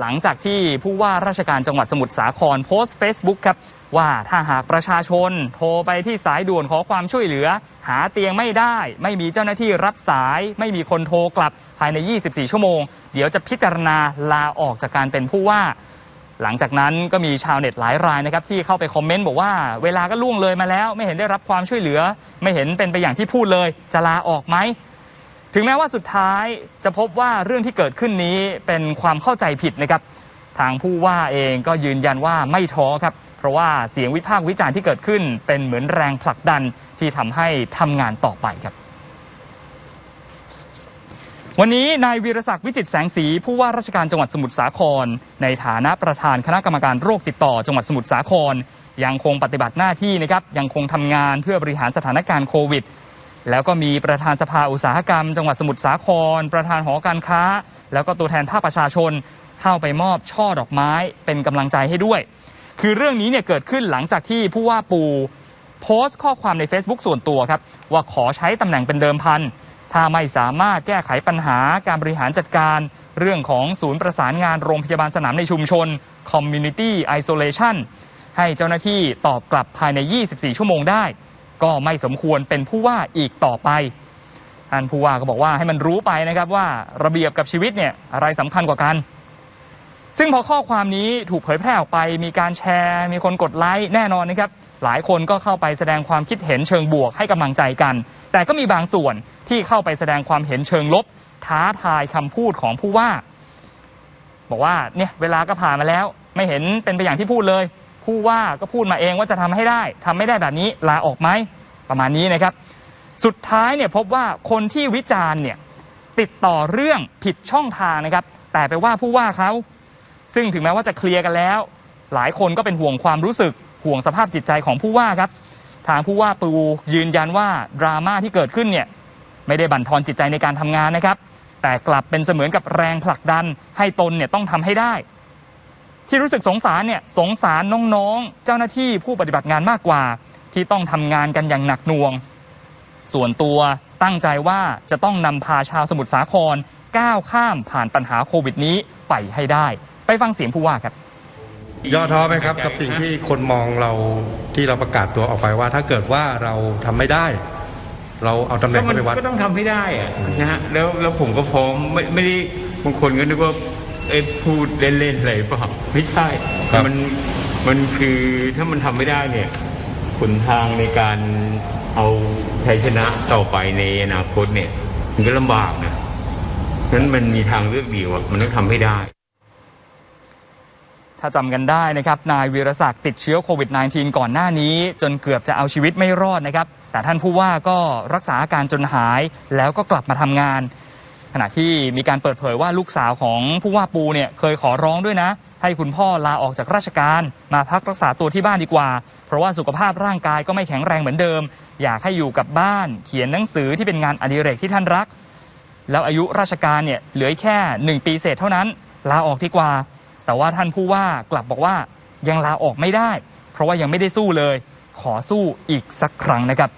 หลังจากที่ผู้ว่าราชการจังหวัดสมุทรสาครโพสต์ Facebook ครับ ว่าถ้าหากประชาชนโทรไปที่สายด่วนขอความช่วยเหลือ หาเตียงไม่ได้ ไม่มีเจ้าหน้าที่รับสาย ไม่มีคนโทรกลับภายใน 24 ชั่วโมง เดี๋ยวจะพิจารณาลาออกจากการเป็นผู้ว่า หลังจากนั้นก็มีชาวเน็ตหลายรายนะครับที่เข้าไปคอมเมนต์บอกว่าเวลาก็ล่วงเลยมาแล้ว ไม่เห็นได้รับความช่วยเหลือ ไม่เห็นเป็นไปอย่างที่พูดเลย จะลาออกไหม ถึงแม้ว่าสุดท้ายจะพบว่าเรื่องที่เกิดขึ้นนี้เป็นความเข้าใจผิดนะครับ ทางผู้ว่าเองก็ยืนยันว่าไม่ท้อครับ เพราะว่าเสียงวิพากษ์วิจารณ์ที่เกิดขึ้น เป็นเหมือนแรงผลักดันที่ทำให้ทำงานต่อไปครับ วันนี้นายวีรศักดิ์วิจิตแสงสี ผู้ว่าราชการจังหวัดสมุทรสาคร ในฐานะประธานคณะกรรมการโรคติดต่อจังหวัดสมุทรสาคร ยังคงปฏิบัติหน้าที่นะครับยังคงทำงานเพื่อบริหารสถานการณ์โควิด แล้วก็มีประธานสภาอุตสาหกรรม จังหวัดสมุทรสาคร ประธานหอการค้า แล้วก็ตัวแทนภาคประชาชน เข้าไปมอบช่อดอกไม้เป็นกำลังใจให้ด้วย คือเรื่องนี้เนี่ยเกิดขึ้นหลังจากที่ผู้ว่าปูโพสต์ข้อความใน Facebook ส่วนตัวครับ ว่าขอใช้ตำแหน่งเป็นเดิมพัน ถ้าไม่สามารถแก้ไขปัญหาการบริหารจัดการ เรื่องของศูนย์ประสานงานโรงพยาบาลสนามในชุมชน Community Isolation ให้เจ้าหน้าที่ตอบกลับภายใน 24 ชั่วโมงได้ ก็ไม่สมควรเป็นผู้ว่าอีกต่อไปท่านผู้ว่าก็บอกว่าให้มันรู้ไปนะครับว่าระเบียบกับชีวิตเนี่ยอะไรสำคัญกว่ากัน ซึ่งพอข้อความนี้ถูกเผยแพร่ออกไปมีการแชร์ มีคนกดไลค์แน่นอนนะครับ หลายคนก็เข้าไปแสดงความคิดเห็นเชิงบวกให้กำลังใจกัน แต่ก็มีบางส่วนที่เข้าไปแสดงความเห็นเชิงลบ ท้าทายคำพูดของผู้ว่า บอกว่าเนี่ยเวลาก็ผ่านมาแล้ว ไม่เห็นเป็นไปอย่างที่พูดเลย ผู้ว่าก็พูดมาเองว่าจะทำให้ได้ทำไม่ได้แบบนี้ลาออกไหมประมาณนี้นะครับ สุดท้ายเนี่ยพบว่าคนที่วิจารณ์เนี่ยติดต่อเรื่องผิดช่องทางนะครับ แต่ไปว่าผู้ว่าเขาซึ่งถึงแม้ว่าจะเคลียร์กันแล้ว หลายคนก็เป็นห่วงความรู้สึกห่วงสภาพจิตใจของผู้ว่าครับ ทางผู้ว่าปูยืนยันว่าดราม่าที่เกิดขึ้นเนี่ยไม่ได้บั่นทอนจิตใจในการทำงานนะครับ แต่กลับเป็นเสมือนกับแรงผลักดันให้ตนเนี่ยต้องทำให้ได้ ที่รู้สึกสงสารเนี่ยสงสารน้องๆ เจ้าหน้าที่ผู้ปฏิบัติงานมากกว่า ที่ต้องทำงานกันอย่างหนักหน่วง ส่วนตัวตั้งใจว่าจะต้องนำพาชาวสมุทรสาครก้าวข้ามผ่านปัญหาโควิดนี้ไปให้ได้ ไปฟังเสียงผู้ว่าครับย่อท้อไหมครับกับสิ่งที่คนมองเราที่เราประกาศตัวออกไปว่า ถ้าเกิดว่าเราทำไม่ได้ เราเอาตำแหน่ก็งมันไปวัดก็ต้องทำให้ได้อะนะฮะแล้วแล้วผมก็พร้อมไม่ไม่ได้บางคนก็นึกว่า เอ้พูดเล่นๆอะไรเปล่าไม่ใช่ครับ มันมันคือถ้ามันทำไม่ได้เนี่ยหนทางในการเอาชัยชนะต่อไปในอนาคตเนี่ย มันก็ลำบากนะนั้นมันมีทางเลือกเดียวอะมันต้องทำให้ได้ ถ้าจำกันได้นะครับ นายวีรศักดิ์ติดเชื้อโควิด -19 ก่อนหน้านี้ จนเกือบจะเอาชีวิตไม่รอดนะครับ แต่ท่านผู้ว่าก็รักษาอาการจนหายแล้วก็กลับมาทำงาน ขณะที่มีการเปิดเผยว่าลูกสาวของผู้ว่าปูเนี่ยเคยขอร้องด้วยนะ ให้คุณพ่อลาออกจากราชการ มาพักรักษาตัวที่บ้านดีกว่า เพราะว่าสุขภาพร่างกายก็ไม่แข็งแรงเหมือนเดิม อยากให้อยู่กับบ้าน เขียนหนังสือที่เป็นงานอดิเรกที่ท่านรัก แล้วอายุราชการเนี่ยเหลือแค่ 1 ปีเศษเท่านั้น ลาออกดีกว่า แต่ว่าท่านผู้ว่ากลับบอกว่ายังลาออกไม่ได้ เพราะว่ายังไม่ได้สู้เลย ขอสู้อีกสักครั้งนะครับ